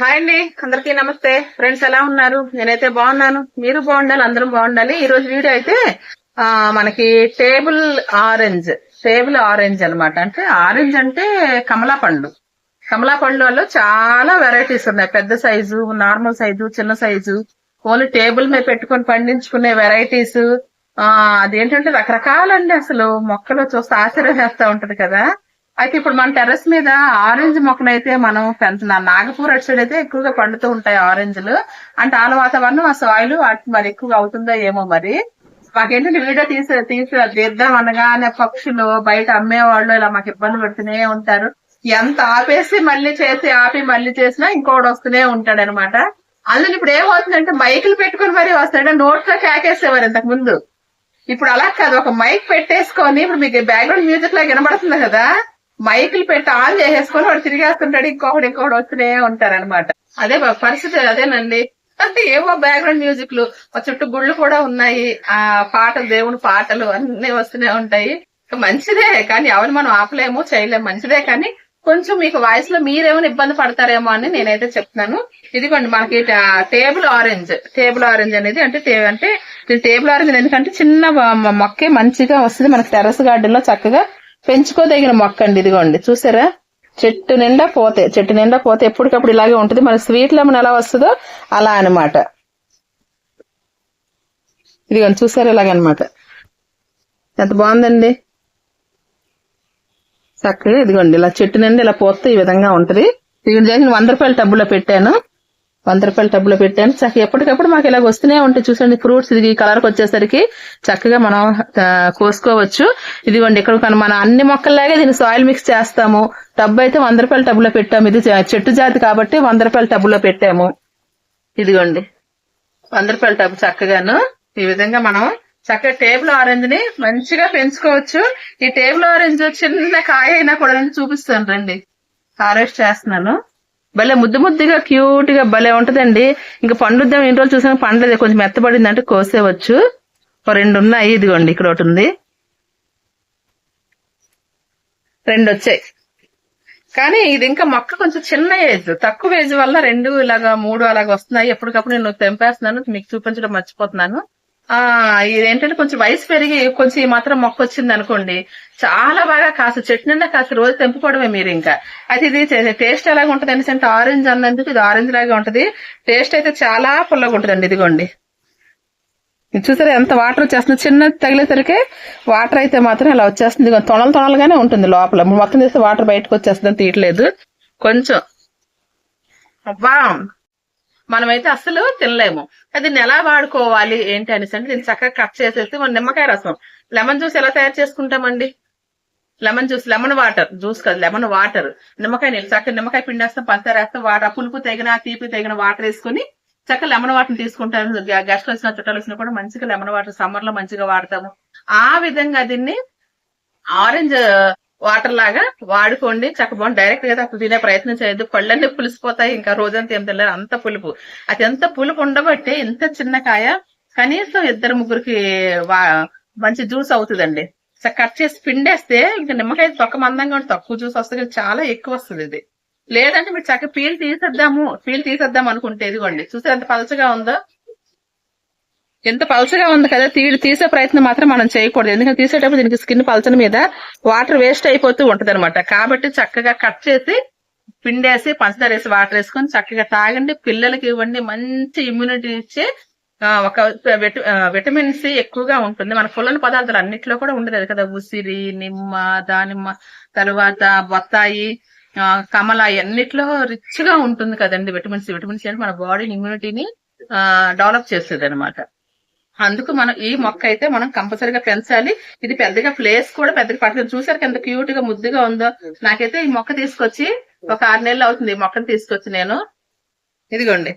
Hi అండి. అందరికీ నమస్తే. ఫ్రెండ్స్ ఎలా ఉన్నారు? నేనైతే బాగున్నాను. మీరు బాగుండాలి అందరం బాగుండాలి. ఈ రోజు వీడియో అయితే ఆ మనకి టేబుల్ ఆరెంజ్ టేబుల్ ఆరెంజ్ అన్నమాట. అంటే ఆరెంజ్ అంటే కమలా పండు కమలా పండులో చాలా వెరైటీస్ ఉన్నాయి. పెద్ద సైజు నార్మల్ సైజు చిన్న సైజు. ఓన్లీ టేబుల్ మీద పెట్టుకొని పండించుకునే వెరైటీస్. ఆ అదేంటంటే రకరకాలండి అసలు. మొక్కలు చూస్తే ఆశ్చర్యం చేస్తా ఉంటది కదా. అయితే ఇప్పుడు మన టెర్రస్ మీద ఆరెంజ్ మొక్కనైతే మనం పెంచుతున్నాం నాగపూర్ అటు సైడ్ అయితే ఎక్కువగా పండుతూ ఉంటాయి ఆరెంజ్లు. అంటే ఆల వాతావరణం ఆ సాయిల్ మరి ఎక్కువగా అవుతుందో ఏమో మరి. మాకేంటంటే వీడియో తీసి తీసి తీద్దాం అనగానే పక్షులు బయట అమ్మేవాళ్ళు ఇలా మాకు ఇబ్బంది పెడుతూనే ఉంటారు. ఎంత ఆపేసి మళ్ళీ చేసి ఆపి మళ్ళీ చేసినా ఇంకోటి వస్తూనే ఉంటాడు అనమాట అందులో ఇప్పుడు ఏమవుతుందంటే మైకులు పెట్టుకుని మరీ వస్తాడు నోట్లో కేకేసేవారు ఇంతకు ముందు ఇప్పుడు అలా కాదు ఒక మైక్ పెట్టేసుకొని ఇప్పుడు మీకు బ్యాక్గ్రౌండ్ మ్యూజిక్ లాగా వినబడుతుంది కదా. మైకులు పెట్టి ఆన్ చేసేసుకొని వాడు తిరిగేస్తుంటాడు ఇంకొకటి ఇంకొకటి వస్తూనే ఉంటారన్నమాట. అదే పరిస్థితి అదేనండి. అంటే ఏవో బ్యాక్గ్రౌండ్ మ్యూజిక్లు మా చుట్టూ గుళ్ళు కూడా ఉన్నాయి ఆ పాటలు దేవుని పాటలు అన్ని వస్తూనే ఉంటాయి. మంచిదే కానీ ఎవరు మనం ఆపలేము చేయలేము మంచిదే కానీ కొంచెం మీకు వాయిస్లో మీరేమైనా ఇబ్బంది పడతారేమో అని నేనైతే చెప్తున్నాను. ఇదిగోండి మనకి టేబుల్ ఆరెంజ్ టేబుల్ ఆరెంజ్ అనేది అంటే అంటే టేబుల్ ఆరెంజ్ ఎందుకంటే చిన్న మొక్కే మంచిగా వస్తుంది. మనకి టెర్రస్ గార్డెన్లో చక్కగా పెంచుకోదగిన మొక్క అండి ఇదిగోండి. చూసారా? చెట్టు నిండా పోతే చెట్టు నిండా పోతే ఎప్పటికప్పుడు ఇలాగే ఉంటుంది. మన స్వీట్ లెమన్ ఎలా వస్తుందో అలా అన్నమాట. ఇదిగోండి చూసారా ఇలాగనమాట. ఎంత బాగుందండి? చక్కగా ఇదిగోండి ఇలా చెట్టు నుండి ఇలా పోతే ఈ విధంగా ఉంటది. ఇది చేసి వంద రూపాయల టబ్బులో పెట్టాను. వంద రూపాయలు టబ్బులో పెట్టాను. చక్కగా ఎప్పటికప్పుడు మాకు ఇలాగ వస్తూనే ఉంటాయి. చూసండి ఫ్రూట్స్ ఇది కలర్కి వచ్చేసరికి చక్కగా మనం కోసుకోవచ్చు. ఇదిగోండి ఇక్కడ మన అన్ని మొక్కల్లాగే దీన్ని సాయిల్ మిక్స్ చేస్తాము. టబ్ అయితే వంద రూపాయల టబ్బులో పెట్టాము. ఇది చెట్టు జాతి కాబట్టి వంద రూపాయల టబ్బులో పెట్టాము. ఇదిగోండి వంద రూపాయల టబ్ చక్కగాను. ఈ విధంగా మనం చక్కగా టేబుల్ ఆరెంజ్ని మంచిగా పెంచుకోవచ్చు. ఈ టేబుల్ ఆరెంజ్ చిన్న కాయ అయినా కూడా చూపిస్తాను రండి. హార్వెస్ట్ చేస్తున్నాను. భలే ముద్దు ముద్దుగా క్యూట్గా భలే ఉంటదండి. ఇంకా పండుద్దాం ఎన్ని రోజులు చూసాను పండలేదు. కొంచెం మెత్తబడింది అంటే కోసేవచ్చు. ఒక రెండు ఉన్నాయి ఇదిగోండి ఇక్కడ ఒకటి ఉంది. రెండు వచ్చాయి. కానీ ఇది ఇంకా మొక్క కొంచెం చిన్న ఏజ్. తక్కువ ఏజ్ వల్ల రెండు ఇలాగా మూడు అలాగ వస్తున్నాయి. ఎప్పటికప్పుడు నేను తెంపేస్తున్నాను. మీకు చూపించడం మర్చిపోతున్నాను. ఆ ఇదేంటంటే కొంచెం వయసు పెరిగి కొంచెం మాత్రం మొక్క వచ్చింది అనుకోండి చాలా బాగా కాస్త చెట్టు నిండా రోజు తెంపుకోవడమే మీరు ఇంకా. అయితే ఇది టేస్ట్ ఎలాగ ఉంటుంది అంటే ఆరెంజ్ అన్నందుకు ఇది ఆరెంజ్ లాగా ఉంటది. టేస్ట్ అయితే చాలా పుల్లగా ఉంటుందండి ఇదిగోండి. ఇది చూసారా ఎంత వాటర్ వచ్చేస్తుంది? చిన్న తగిలేసరికి వాటర్ అయితే మాత్రం ఇలా వచ్చేస్తుంది. తొనలు తొనలుగానే ఉంటుంది లోపల. మొత్తం చేస్తే వాటర్ బయటకు వచ్చేస్తుంది తీయట్లేదు. కొంచెం. అబ్బా! మనమైతే అస్సలు తినలేము. అది దీన్ని ఎలా వాడుకోవాలి ఏంటి అనేసి అంటే దీన్ని చక్కగా కట్ చేసేసి మన నిమ్మకాయ రసం. లెమన్ జ్యూస్ ఎలా తయారు చేసుకుంటామండి? Lemon juice lemon water juice కాదు లెమన్ వాటర్. నిమ్మకాయ నీళ్ళు చక్కగా నిమ్మకాయ పిండేస్తాం పంచదార వేస్తాం వాటర్ పులుపు తగిన తీపి తగిన వాటర్ వేసుకుని చక్కగా లెమన్ వాటర్ తీసుకుంటాను. గెస్ట్ వచ్చిన చుట్టాలు వచ్చినా కూడా మంచిగా లెమన్ వాటర్ సమ్మర్లో మంచిగా వాడతాము. ఆ విధంగా దీన్ని ఆరెంజ్ వాటర్ లాగా వాడుకోండి. చక్కగా డైరెక్ట్గా అప్పుడు తినే ప్రయత్నం చేయొద్దు. పళ్ళన్నీ పులిసిపోతాయి. ఇంకా రోజంతా ఏం తెలియదు అంత పులుపు. అది ఎంత పులుపు ఉండబట్టే ఇంత చిన్న కాయ కనీసం ఇద్దరు ముగ్గురికి వా- మంచి జ్యూస్ అవుతుందండి. కట్ చేసి పిండేస్తే ఇంకా నిమ్మకాయ తొక్క మందంగా ఉంటే తక్కువ జ్యూస్ వస్తుంది చాలా ఎక్కువ వస్తుంది ఇది. లేదంటే మీరు చక్క పీల్ తీసేద్దాము. పీల్ తీసేద్దాం అనుకుంటే ఇదిగోండి. చూస్తే ఎంత పలచగా ఉందో? ఎంత పలచగా ఉంది కదా తీ తీసే ప్రయత్నం మాత్రం మనం చేయకూడదు. ఎందుకంటే తీసేటప్పుడు దీనికి స్కిన్ పలచన మీద వాటర్ వేస్ట్ అయిపోతూ ఉంటది అనమాట కాబట్టి చక్కగా కట్ చేసి పిండేసి పంచదార వేసి వాటర్ వేసుకొని చక్కగా తాగండి. పిల్లలకి ఇవ్వండి. మంచి ఇమ్యూనిటీ ఇచ్చే ఆ, ఒక విటమిన్ సి ఎక్కువగా ఉంటుంది. మన పుల్లని పదార్థాలు అన్నిట్లో కూడా ఉండదు కదా. ఉసిరి నిమ్మ దానిమ్మ తర్వాత బొత్తాయి ఆ, కమల అన్నిట్లో రిచ్గా ఉంటుంది కదండి విటమిన్ సి విటమిన్ సి అంటే మన బాడీ ఇమ్యూనిటీని డెవలప్ చేస్తుంది అనమాట అందుకు మనం ఈ మొక్క అయితే మనం కంపల్సరీగా పెంచాలి. ఇది పెద్దగా ప్లేస్ కూడా పెద్దగా పడుతుంది చూసారు ఎంత క్యూట్గా ముద్దుగా ఉందో? నాకైతే ఈ మొక్క తీసుకొచ్చి ఒక ఆరు నెలలు అవుతుంది ఈ మొక్కను తీసుకొచ్చి నేను. ఇదిగోండి.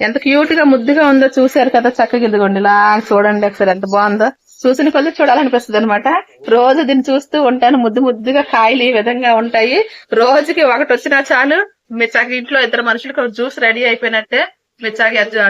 ఎంత క్యూట్గా ముద్దుగా ఉందో చూసారు కదా చక్కగా ఇదిగోండి. ఇలా చూడండి ఒకసారి ఎంత బాగుందో. చూసిన కొద్ది చూడాలనిపిస్తుంది అనమాట రోజు దీన్ని చూస్తూ ఉంటాను. ముద్దు ముద్దుగా కాయలు ఈ విధంగా ఉంటాయి. రోజుకి ఒకటి వచ్చినా చాలు. మీరు చక్కగా ఇంట్లో ఇద్దరు మనుషులకు జ్యూస్ రెడీ అయిపోయినట్టే. మీరు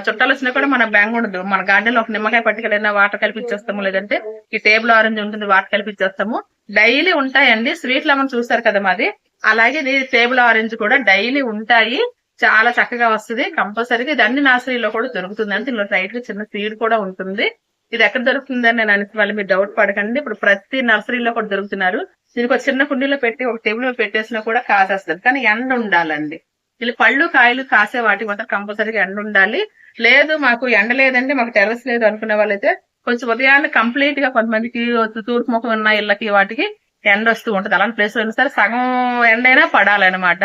చుట్టాలు వచ్చినా కూడా మన బ్యాంగ్ ఉండదు. మన గార్డెన్లో ఒక నిమ్మకాయ పట్టుకెళ్ళినా వాటర్ కల్పించేస్తాము లేదంటే ఈ టేబుల్ ఆరెంజ్ ఉంటుంది వాటర్ కల్పించేస్తాము. డైలీ ఉంటాయండి. స్వీట్ లెమన్ చూసారు కదా మాది? అలాగే ఇది టేబుల్ ఆరెంజ్ కూడా డైలీ ఉంటాయి. చాలా చక్కగా వస్తుంది. కంపల్సరీగా ఇది అన్ని నర్సరీలో కూడా దొరుకుతుంది. అంటే ఇందులో రైట్ చిన్న సీడ్ కూడా ఉంటుంది. ఇది ఎక్కడ దొరుకుతుందని నేను అనేసి వాళ్ళు మీరు డౌట్ పడకండి. ఇప్పుడు ప్రతి నర్సరీలో కూడా దొరుకుతున్నారు. దీనికి ఒక చిన్న కుండీలో పెట్టి ఒక టేబుల్ పెట్టేసినా కూడా కాసేస్తుంది. కానీ ఎండ ఉండాలండి. వీళ్ళు పళ్ళు కాయలు కాసే వాటికి మాత్రం కంపల్సరీగా ఎండ ఉండాలి. లేదు మాకు ఎండ లేదండి మాకు టెర్రస్ లేదు అనుకునే వాళ్ళైతే కొంచెం ఉదయాన్నే కంప్లీట్గా కొంతమందికి తూర్పు ముఖం ఉన్న ఇళ్ళకి వాటికి ఎండ వస్తూ ఉంటది. అలాంటి ప్లేస్లో సరే సగం ఎండైనా పడాలన్నమాట.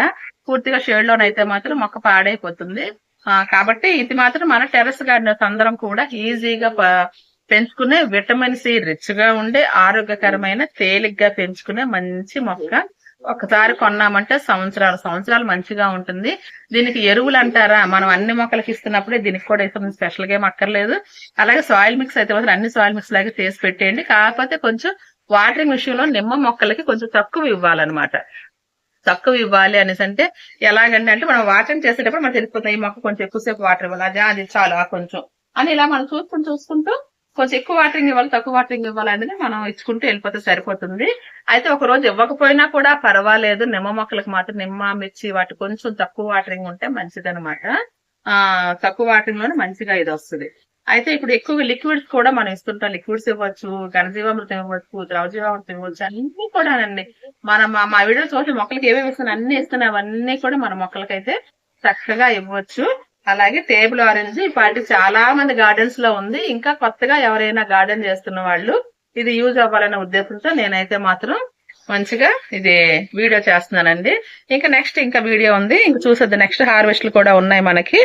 పూర్తిగా షేడ్ లోనైతే మాత్రం మొక్క పాడైపోతుంది. ఆ, కాబట్టి ఇది మాత్రం మన టెర్రస్ గార్డెనర్స్ అందరం కూడా ఈజీగా పెంచుకునే విటమిన్ సి రిచ్గా ఉండే ఆరోగ్యకరమైన తేలిగ్గా పెంచుకునే మంచి మొక్క ఒకసారి కొన్నామంటే సంవత్సరాలు సంవత్సరాలు మంచిగా ఉంటుంది. దీనికి ఎరువులు అంటారా? మనం అన్ని మొక్కలకి ఇస్తున్నప్పుడే దీనికి కూడా ఇస్తుంది స్పెషల్గా ఏం అక్కర్లేదు. అలాగే సాయిల్ మిక్స్ అయితే మాత్రం అన్ని సాయిల్ మిక్స్ లాగా చేసి పెట్టేయండి. కాకపోతే కొంచెం వాటరింగ్ విషయంలో నిమ్మ మొక్కలకి కొంచెం తక్కువ ఇవ్వాలన్నమాట. తక్కువ ఇవ్వాలి అనేసి అంటే ఎలాగంటే అంటే మనం వాటరింగ్ చేసేటప్పుడు మనం తెలిసిపోతుంది ఈ మొక్క కొంచెం ఎక్కువసేపు వాటర్ ఇవ్వాలి. అదే అది చాలు కొంచెం అని ఇలా మనం చూసుకుంటూ చూసుకుంటూ కొంచెం ఎక్కువ వాటరింగ్ ఇవ్వాలి తక్కువ వాటరింగ్ ఇవ్వాలనేది మనం ఇచ్చుకుంటూ వెళ్ళిపోతే సరిపోతుంది. అయితే ఒక రోజు ఇవ్వకపోయినా కూడా పర్వాలేదు. నిమ్మ మొక్కలకు మాత్రం నిమ్మ మిర్చి వాటి కొంచెం తక్కువ వాటరింగ్ ఉంటే మంచిది అనమాట ఆ తక్కువ వాటరింగ్లోనే మంచిగా ఇది వస్తుంది. అయితే ఇప్పుడు ఎక్కువ లిక్విడ్స్ కూడా మనం ఇస్తుంటాం. లిక్విడ్స్ ఇవ్వచ్చు ఘనజీవామృతం ఇవ్వచ్చు ద్రవజీవామృతం ఇవ్వచ్చు అన్ని కూడా అండి మనం మా- వీడియో చూసి మొక్కలకి ఏమేమి ఇస్తున్నాం అన్ని ఇస్తున్నాయి అవన్నీ కూడా మన మొక్కలకైతే చక్కగా ఇవ్వచ్చు. అలాగే టేబుల్ ఆరెంజ్. ఇప్పటి చాలా మంది గార్డెన్స్లో ఉంది. ఇంకా కొత్తగా ఎవరైనా గార్డెన్ చేస్తున్న వాళ్ళు ఇది యూజ్ అవ్వాలనే ఉద్దేశంతో నేనైతే మాత్రం మంచిగా ఇది వీడియో చేస్తున్నానండి. ఇంకా నెక్స్ట్ ఇంకా వీడియో ఉంది. ఇంకా చూసేద్దాం. నెక్స్ట్ హార్వెస్ట్లు కూడా ఉన్నాయి మనకి.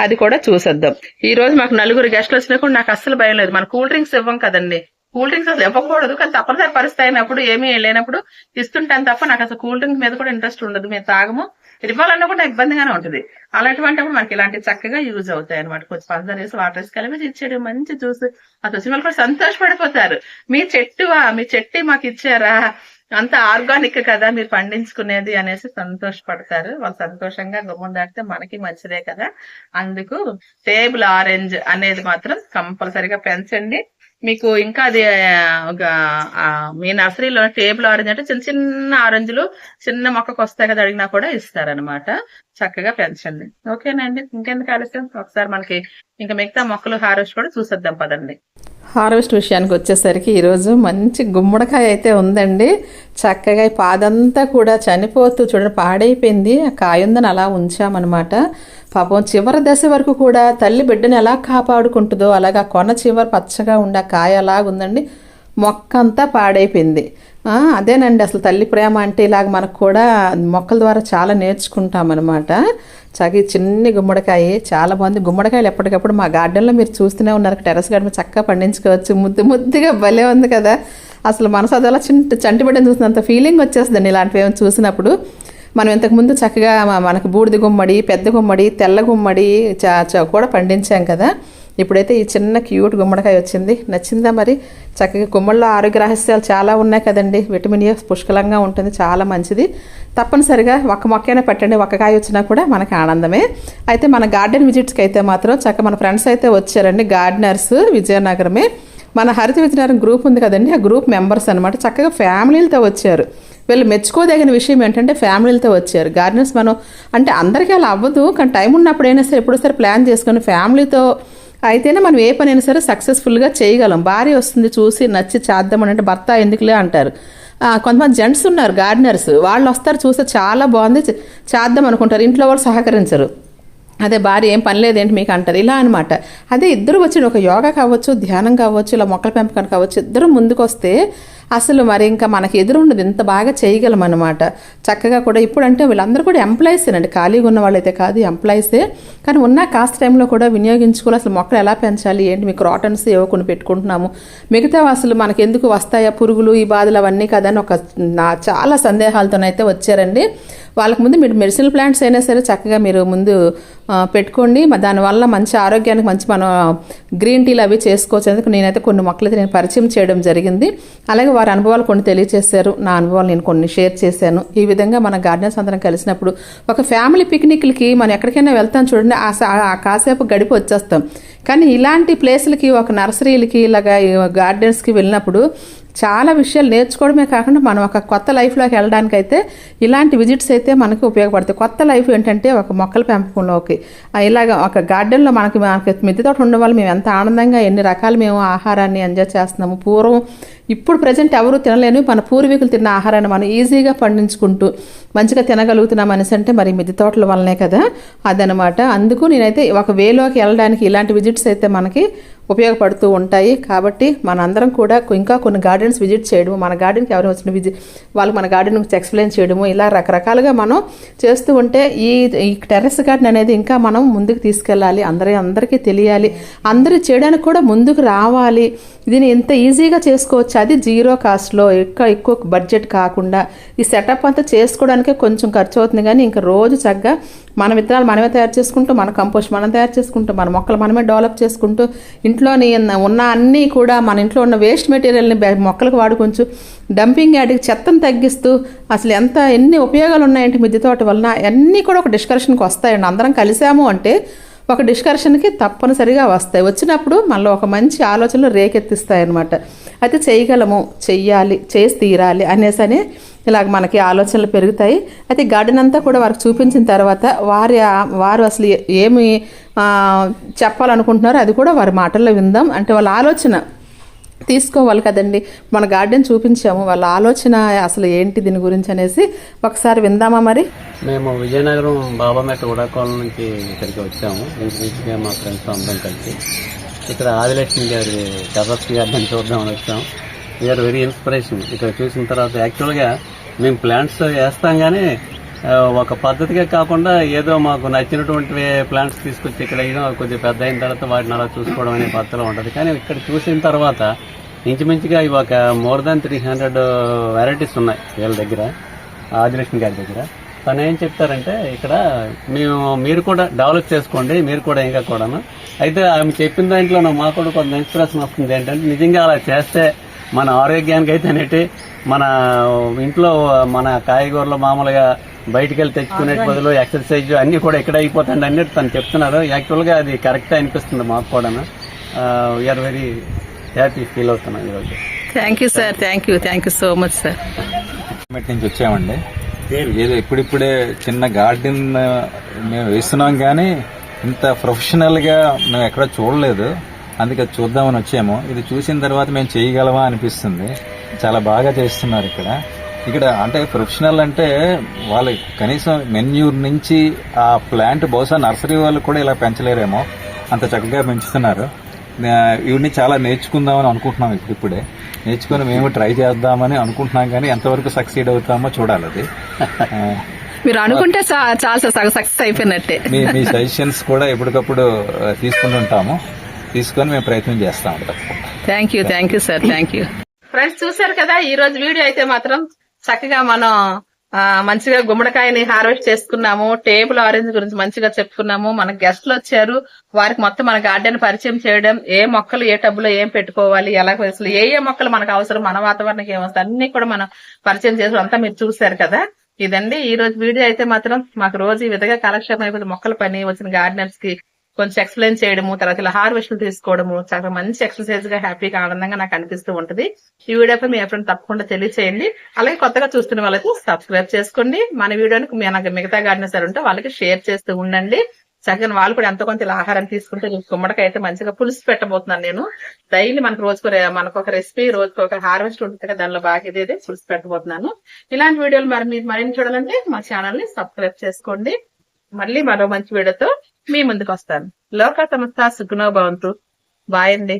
అది కూడా చూసేద్దాం. ఈ రోజు మాకు నలుగురు గెస్ట్లు వచ్చినా కూడా నాకు అస్సలు భయం లేదు. మన కూల్ డ్రింక్స్ ఇవ్వం కదండి. కూల్ డ్రింక్స్ అసలు ఇవ్వకూడదు. కానీ తప్పనిసరి పరిస్థితి అయినప్పుడు ఏమీ లేనప్పుడు ఇస్తుంటాను తప్ప నాకు అసలు కూల్ డ్రింక్ మీద కూడా ఇంట్రెస్ట్ ఉండదు. మేము తాగము. ఇవ్వాలన్నా కూడా ఇబ్బందిగానే ఉంటుంది. అలాంటివంటప్పుడు మనకి ఇలాంటి చక్కగా యూజ్ అవుతాయి అనమాట కొంచెం పంచదార వేసి వాటర్ వేసి కలిపి ఇచ్చేయడం మంచి జ్యూస్. అది వచ్చిన వాళ్ళు కూడా సంతోషపడిపోతారు. మీ చెట్టువా? మీ చెట్టు మాకు ఇచ్చారా? అంత ఆర్గానిక్ కదా మీరు పండించుకునేది అనేసి సంతోషపడతారు. వాళ్ళు సంతోషంగా గుమ్మం దాటితే మనకి మంచిదే కదా. అందుకు టేబుల్ ఆరెంజ్ అనేది మాత్రం కంపల్సరిగా పెంచండి. మీకు ఇంకా అది ఒక మీ నర్సరీలో టేబుల్ ఆరెంజ్ అంటే చిన్న చిన్న ఆరెంజ్లు చిన్న మొక్కకు వస్తాయి కదా అడిగినా కూడా ఇస్తారనమాట చక్కగా పెంచండి ఓకేనండి. ఇంకెందుకు ఆలస్యం? ఒకసారి మనకి ఇంకా మిగతా మొక్కలు హార్వెస్ట్ కూడా చూసేద్దాం పదండి. హార్వెస్ట్ విషయానికి వచ్చేసరికి ఈరోజు మంచి గుమ్మడికాయ అయితే ఉందండి. చక్కగా ఈ పాదంతా కూడా చనిపోతూ చూడండి పాడైపోయింది. ఆ కాయ ఉందని అలా ఉంచామన్నమాట. పాపం చివరి దశ వరకు కూడా తల్లి బిడ్డని ఎలా కాపాడుకుంటుందో అలాగా కొన చివరి పచ్చగా ఉండే కాయ అలాగుందండి. మొక్క అంతా పాడైపోయింది. అదేనండి. అసలు తల్లి ప్రేమ అంటే ఇలాగ మనకు కూడా మొక్కల ద్వారా చాలా నేర్చుకుంటాం అనమాట చక్కగా చిన్ని గుమ్మడికాయ చాలా బాగుంది. గుమ్మడికాయలు ఎప్పటికప్పుడు మా గార్డెన్లో మీరు చూస్తూనే ఉన్నారు. టెర్రస్ గార్డెన్ చక్కగా పండించుకోవచ్చు. ముద్దు ముద్దుగా భలే ఉంది కదా. అసలు మనసు అదలా చింటి చంటి చూసినంత ఫీలింగ్ వచ్చేస్తుందండి ఇలాంటివి ఏమైనా చూసినప్పుడు. మనం ఇంతకుముందు చక్కగా మనకు బూడిద గుమ్మడి పెద్ద గుమ్మడి తెల్ల గుమ్మడి చా చా- కూడా పండించాం కదా. ఇప్పుడైతే ఈ చిన్న క్యూట్ గుమ్మడికాయ వచ్చింది. నచ్చిందా మరి? చక్కగా గుమ్మడిలో ఆరోగ్య రహస్యాలు చాలా ఉన్నాయి కదండి. విటమిన్ ఏ పుష్కలంగా ఉంటుంది చాలా మంచిది. తప్పనిసరిగా ఒక్క మొక్కైనా పెట్టండి ఒక కాయ వచ్చినా కూడా మనకి ఆనందమే. అయితే మన గార్డెన్ విజిట్స్కి అయితే మాత్రం చక్క మన ఫ్రెండ్స్ అయితే వచ్చారండి గార్డెనర్స్ విజయనగరమే. మన హరిత విజయనగరం గ్రూప్ ఉంది కదండి ఆ గ్రూప్ మెంబర్స్ అనమాట చక్కగా ఫ్యామిలీలతో వచ్చారు. వీళ్ళు మెచ్చుకోదగిన విషయం ఏంటంటే ఫ్యామిలీలతో వచ్చారు. గార్డెనర్స్ మనం అంటే అందరికీ అలా అవ్వదు కానీ టైం ఉన్నప్పుడు అయినా సరే ఎప్పుడో సరే ప్లాన్ చేసుకొని ఫ్యామిలీతో అయితేనే మనం ఏ పనైనా సరే సక్సెస్ఫుల్గా చేయగలం. భార్య వస్తుంది చూసి నచ్చి చేద్దామని అంటే భర్త ఎందుకులే? అంటారు. కొంతమంది జెంట్స్ ఉన్నారు గార్డెనర్స్ వాళ్ళు వస్తారు చూస్తే చాలా బాగుంది చేద్దాం అనుకుంటారు. ఇంట్లో వాళ్ళు సహకరించరు. అదే భార్య ఏం పని లేదేంటి మీకు అంటారు ఇలా అనమాట అదే ఇద్దరు వచ్చి ఒక యోగా కావచ్చు ధ్యానం కావచ్చు ఇలా మొక్కల పెంపకం కావచ్చు ఇద్దరు ముందుకొస్తే అసలు మరి ఇంకా మనకి ఎదురు ఉండదు ఇంత బాగా చేయగలం అనమాట చక్కగా కూడా ఇప్పుడు అంటే వీళ్ళందరూ కూడా ఎంప్లాయీస్ అండి ఖాళీగా ఉన్న వాళ్ళైతే కాదు ఎంప్లాయీసే కానీ ఉన్న కాస్ట్ టైంలో కూడా వినియోగించుకోవాలి. అసలు మొక్కలు ఎలా పెంచాలి? ఏంటి? మీకు రాటన్స్ ఏవో కొన్ని పెట్టుకుంటున్నాము. మిగతా అసలు మనకి ఎందుకు వస్తాయా? పురుగులు ఈ బాధలు అవన్నీ కదని ఒక నా చాలా సందేహాలతోనైతే వచ్చారండి. వాళ్ళకి ముందు మీరు మెడిసిన్ ప్లాంట్స్ అయినా సరే చక్కగా మీరు ముందు పెట్టుకోండి. దానివల్ల మంచి ఆరోగ్యానికి మంచి మనం గ్రీన్ టీలు అవి చేసుకోవచ్చు. అందుకు నేనైతే కొన్ని మొక్కలైతే నేను పరిచయం చేయడం జరిగింది. అలాగే వారి అనుభవాలు కొన్ని తెలియజేశారు నా అనుభవాలు నేను కొన్ని షేర్ చేశాను. ఈ విధంగా మన గార్డెన్స్ అందరం కలిసినప్పుడు ఒక ఫ్యామిలీ పిక్నిక్లకి మనం ఎక్కడికైనా వెళ్తాం చూడండి ఆ కాసేపు గడిపి వచ్చేస్తాం. కానీ ఇలాంటి ప్లేసులకి ఒక నర్సరీలకి ఇలాగా గార్డెన్స్కి వెళ్ళినప్పుడు చాలా విషయాలు నేర్చుకోవడమే కాకుండా మనం ఒక కొత్త లైఫ్లోకి వెళ్ళడానికి అయితే ఇలాంటి విజిట్స్ అయితే మనకి ఉపయోగపడతాయి. కొత్త లైఫ్ ఏంటంటే ఒక మొక్కల పెంపకంలోకి ఇలాగ ఒక గార్డెన్లో మనకి మనకి మిద్దె తోట ఉండడం వల్ల మేము ఎంత ఆనందంగా ఎన్ని రకాలు మేము ఆహారాన్ని ఎంజాయ్ చేస్తున్నాము. పూర్వం ఇప్పుడు ప్రజెంట్ ఎవరు తినలేని. మన పూర్వీకులు తిన్న ఆహారాన్ని మనం ఈజీగా పండించుకుంటూ మంచిగా తినగలుగుతున్నాం అనేసి అంటే మరి మిద్దె తోటల వల్లనే కదా అదనమాట అందుకు నేనైతే ఒక వేలోకి వెళ్ళడానికి ఇలాంటి విజిట్స్ అయితే మనకి ఉపయోగపడుతూ ఉంటాయి. కాబట్టి మనందరం కూడా ఇంకా కొన్ని గార్డెన్స్ విజిట్ చేయడము మన గార్డెన్కి ఎవరు వచ్చిన విజిట్ వాళ్ళు మన గార్డెన్ గురించి ఎక్స్ప్లెయిన్ చేయడము ఇలా రకరకాలుగా మనం చేస్తూ ఉంటే ఈ ఈ టెర్రస్ గార్డెన్ అనేది ఇంకా మనం ముందుకు తీసుకెళ్ళాలి. అందరి అందరికీ తెలియాలి. అందరూ చేయడానికి కూడా ముందుకు రావాలి. దీన్ని ఎంత ఈజీగా చేసుకోవచ్చు? అది జీరో కాస్ట్లో ఎక్కువ ఎక్కువ బడ్జెట్ కాకుండా ఈ సెటప్ అంతా చేసుకోవడానికే కొంచెం ఖర్చు అవుతుంది కానీ ఇంకా రోజు చక్కగా మన విత్తనాలు మనమే తయారు చేసుకుంటూ మన కంపోస్ట్ మనం తయారు చేసుకుంటూ మన మొక్కలు మనమే డెవలప్ చేసుకుంటూ ఇంట్లోని ఉన్న అన్నీ కూడా మన ఇంట్లో ఉన్న వేస్ట్ మెటీరియల్ని మొక్కలకు వాడుకొంచు డంపింగ్ యార్డ్కి చెత్తను తగ్గిస్తూ అసలు ఎంత ఎన్ని ఉపయోగాలు ఉన్నాయంటే మిద్దె తోట వలన అన్నీ కూడా ఒక డిస్కషన్కి వస్తాయండి. అందరం కలిసాము అంటే ఒక డిస్కషన్కి తప్పనిసరిగా వస్తాయి. వచ్చినప్పుడు మళ్ళీ ఒక మంచి ఆలోచనలు రేకెత్తిస్తాయి అన్నమాట అయితే చేయగలము చెయ్యాలి చేసి తీరాలి అనేసి అని ఇలాగ మనకి ఆలోచనలు పెరుగుతాయి. అయితే గార్డెన్ అంతా కూడా వారికి చూపించిన తర్వాత వారి వారు అసలు ఏమి చెప్పాలనుకుంటున్నారో అది కూడా వారి మాటల్లో విందాం. అంటే వాళ్ళ ఆలోచన తీసుకోవాలి కదండి. మన గార్డెన్ చూపించాము. వాళ్ళ ఆలోచన అసలు ఏంటి దీని గురించి అనేసి ఒకసారి విందామా మరి? మేము విజయనగరం బాబామేట ఉడాకోలం నుంచి ఇక్కడికి వచ్చాము. మా ఫ్రెండ్స్ అందరం కలిసి ఇక్కడ ఆదిలక్ష్మి గారి టెర్రస్ గార్డెన్ చూద్దామని వచ్చాం. వీఆర్ వెరీ ఇన్స్పిరేషన్ ఇక్కడ చూసిన తర్వాత యాక్చువల్గా మేము ప్లాంట్స్ వేస్తాం కానీ ఒక పద్ధతిగా కాకుండా ఏదో మాకు నచ్చినటువంటి ప్లాంట్స్ తీసుకొచ్చి ఇక్కడ అయినా కొద్దిగా పెద్ద అయిన తర్వాత వాటిని అలా చూసుకోవడం అనే పద్ధతిలో ఉంటుంది. కానీ ఇక్కడ చూసిన తర్వాత ఇంచుమించుగా ఇవి ఒక more than three hundred varieties ఉన్నాయి వీళ్ళ దగ్గర ఆదిలక్ష్మి గారి దగ్గర. తను ఏం చెప్తారంటే ఇక్కడ మేము మీరు కూడా డెవలప్ చేసుకోండి మీరు కూడా ఇంకా కూడాను. అయితే ఆమె చెప్పిన దాంట్లో మాకు కూడా కొంత ఇన్స్పిరేషన్ వస్తుంది. ఏంటంటే నిజంగా అలా చేస్తే మన ఆరోగ్యానికి అయితే అనేటి మన ఇంట్లో మన కాయగూరలు మామూలుగా బయటికి వెళ్ళి తెచ్చుకునే బదులు ఎక్సర్సైజ్ అన్ని కూడా ఇక్కడ అయిపోతాయి అన్నట్టు తను చెప్తున్నారు. యాక్చువల్గా అది కరెక్ట్ అనిపిస్తుంది మాకు కూడాను. వీఆర్ వెరీ హ్యాపీ ఫీల్ అవుతున్నాం ఈరోజు. Thank you sir thank you thank you so much sir నుంచి వచ్చామండి. ఏదో ఇప్పుడిప్పుడే చిన్న గార్డెన్ మేము వేస్తున్నాం కానీ ఇంత ప్రొఫెషనల్గా మేము ఎక్కడ చూడలేదు. అందుకే చూద్దామని వచ్చాము. ఇది చూసిన తర్వాత మేము చేయగలమా అనిపిస్తుంది. చాలా బాగా చేస్తున్నారు ఇక్కడ. ఇక్కడ అంటే ప్రొఫెషనల్ అంటే వాళ్ళు కనీసం మెన్యూర్ నుంచి ఆ ప్లాంట్ బహుశా నర్సరీ వాళ్ళు కూడా ఇలా పెంచలేరేమో. అంత చక్కగా పెంచుతున్నారు. ఇవన్నీ చాలా నేర్చుకుందామని అనుకుంటున్నాం ఇప్పుడిప్పుడే. నేర్చుకుని మేము ట్రై చేద్దామని అనుకుంటున్నాం కానీ ఎంతవరకు సక్సీడ్ అవుతామో చూడాలి అది. మీరు అనుకుంటే చా- చాలా సగం సక్సెస్ అయిపోయినట్టే. మీ మీ సజెషన్స్ కూడా ఎప్పటికప్పుడు తీసుకుంటుంటాము. తీసుకొని మేము ప్రయత్నం చేస్తాం thank you thank you sir thank you friends చూసారు కదా ఈ రోజు వీడియో అయితే మాత్రం చక్కగా మనం మంచిగా గుమ్మడికాయని హార్వెస్ట్ చేసుకున్నాము. టేబుల్ ఆరెంజ్ గురించి మంచిగా చెప్పుకున్నాము. మన గెస్ట్లు వచ్చారు. వారికి మొత్తం మన గార్డెన్ పరిచయం చేయడం ఏ మొక్కలు ఏ టబ్బులో ఏం పెట్టుకోవాలి ఎలా అసలు ఏ ఏ మొక్కలు మనకు అవసరం మన వాతావరణకి ఏమవుతుంది అన్ని కూడా మనం పరిచయం చేసి అంతా మీరు చూసారు కదా. ఇదండి. ఈ రోజు వీడియో అయితే మాత్రం మాకు రోజు ఈ విధంగా కాలక్షేపం అయిపోతుంది మొక్కల పని వచ్చిన గార్డెనర్స్కి కొంచెం ఎక్స్ప్లెయిన్ చేయడము తర్వాత ఇలా హార్వెస్ట్లు తీసుకోవడము చాలా మంచి ఎక్సర్సైజ్గా హ్యాపీగా ఆనందంగా నాకు అనిపిస్తూ ఉంటుంది. ఈ వీడియోపై మీ ఫ్రెండ్ తప్పకుండా తెలియచేయండి. అలాగే కొత్తగా చూస్తున్న వాళ్ళకి సబ్స్క్రైబ్ చేసుకోండి. మన వీడియోని మీకు మిగతా గార్డెన్స్ ఉంటే వాళ్ళకి షేర్ చేస్తూ ఉండండి. చక్కగా వాళ్ళు కూడా ఎంతో కొంత ఇలా ఆహారం తీసుకుంటే గుమ్మడికాయ అయితే మంచిగా పులుసు పెట్టబోతున్నాను నేను. డైలీ మనకు రోజుకు మనకు ఒక రెసిపీ రోజుకు ఒక హార్వెస్ట్ ఉంటుంది కదా దానిలో బాగా ఇదే పులుసు పెట్టబోతున్నాను. ఇలాంటి వీడియోలు మరి మీరు మరిన్ని చూడాలంటే మా ఛానల్ని సబ్స్క్రైబ్ చేసుకోండి. మళ్ళీ మరో మంచి వీడియోతో మీ ముందుకు వస్తాను లోకా సంస్థ సుగుణో భవంతు. బాయ్ అండి.